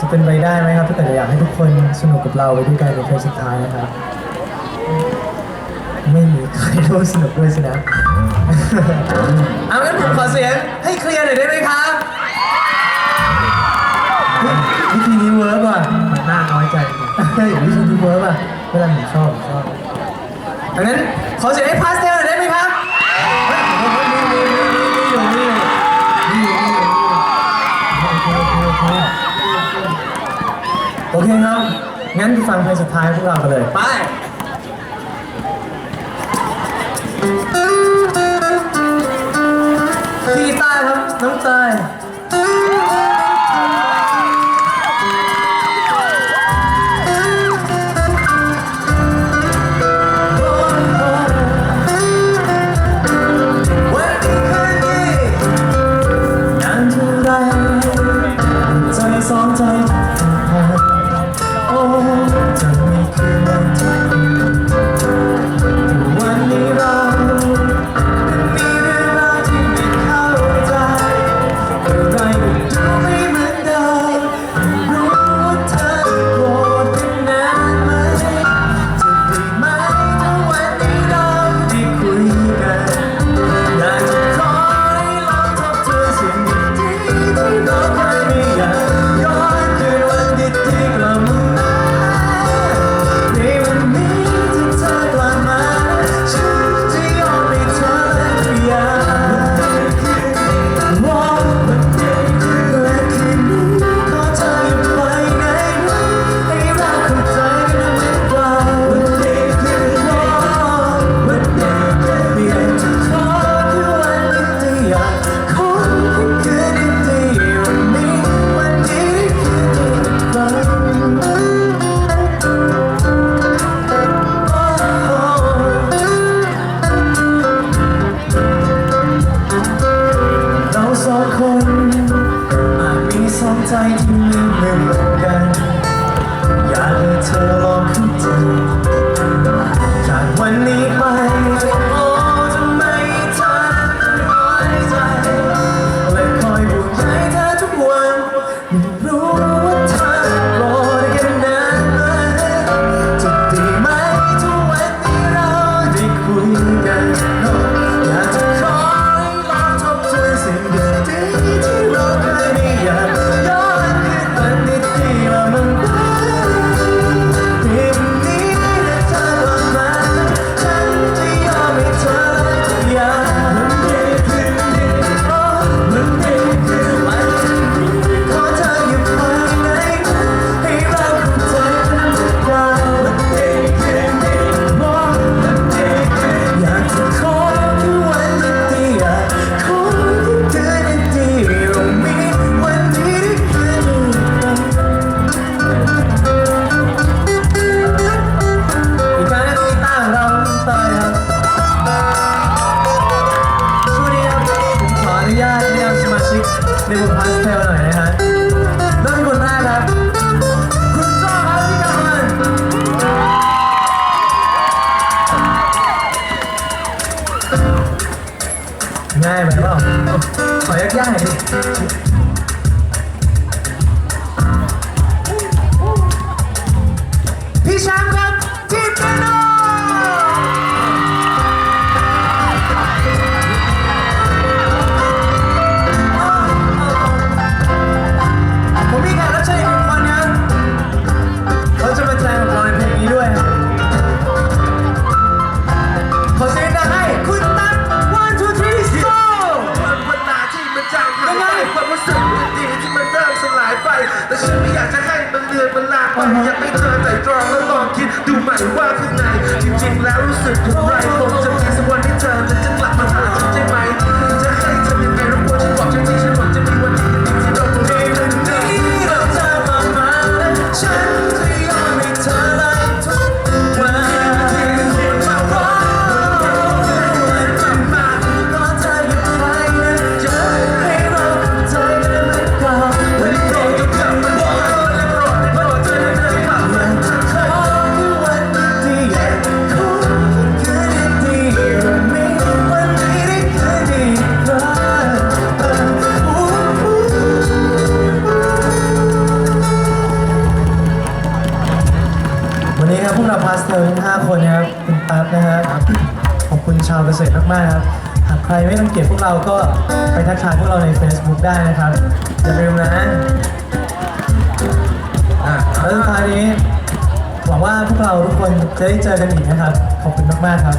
จะเป็นไปได้ไหมครับถ้าเกิดอยากให้ทุกคนสนุกกับเราไปด้วยกันในเพลงสุดท้ายนะครับ ไม่มีใครร่วมสนุกด้วยสินะ เอางั้นผมขอเสียงให้เคลียร์หน่อยได้ไหมครับวิธีนี้เวิร์กว่ะหน้าน้อยใจเฮ้ยวิธีนี้เวิร์กว่ะเวลาผมชอบผมชอบดังนั้นขอเสียงให้พาสเทลหน่อยได้ไหมครับ โอเคครับ งั้นฟังเพลงสุดท้ายพวกเรากันเลย ไป พี่ใต้ครับ น้องใต้ ได้ แต่ฉันไม่อยากจะให้มันเลือนมันลากไปยังไม่เจอใจตรองแล้วลองคิดดูใหม่ว่าข้างในจริงๆแล้วรู้สึกอย่างไรคงจะมีสักวันที่เธอจะกลับมาหาฉันใช่ไหม เซอร์ทั้งห้าคนนะครับคุณปั๊บนะครับขอบคุณชาวเกษตรมากๆครับหากใครไม่ต้องเก็บพวกเราก็ไปทักทายพวกเราใน Facebook ได้นะครับอย่าลืมนะอะแล้วสุดท้ายนี้หวังว่าพวกเราทุกคนจะได้เจอกันอีกนะครับ ขอบคุณมากๆครับ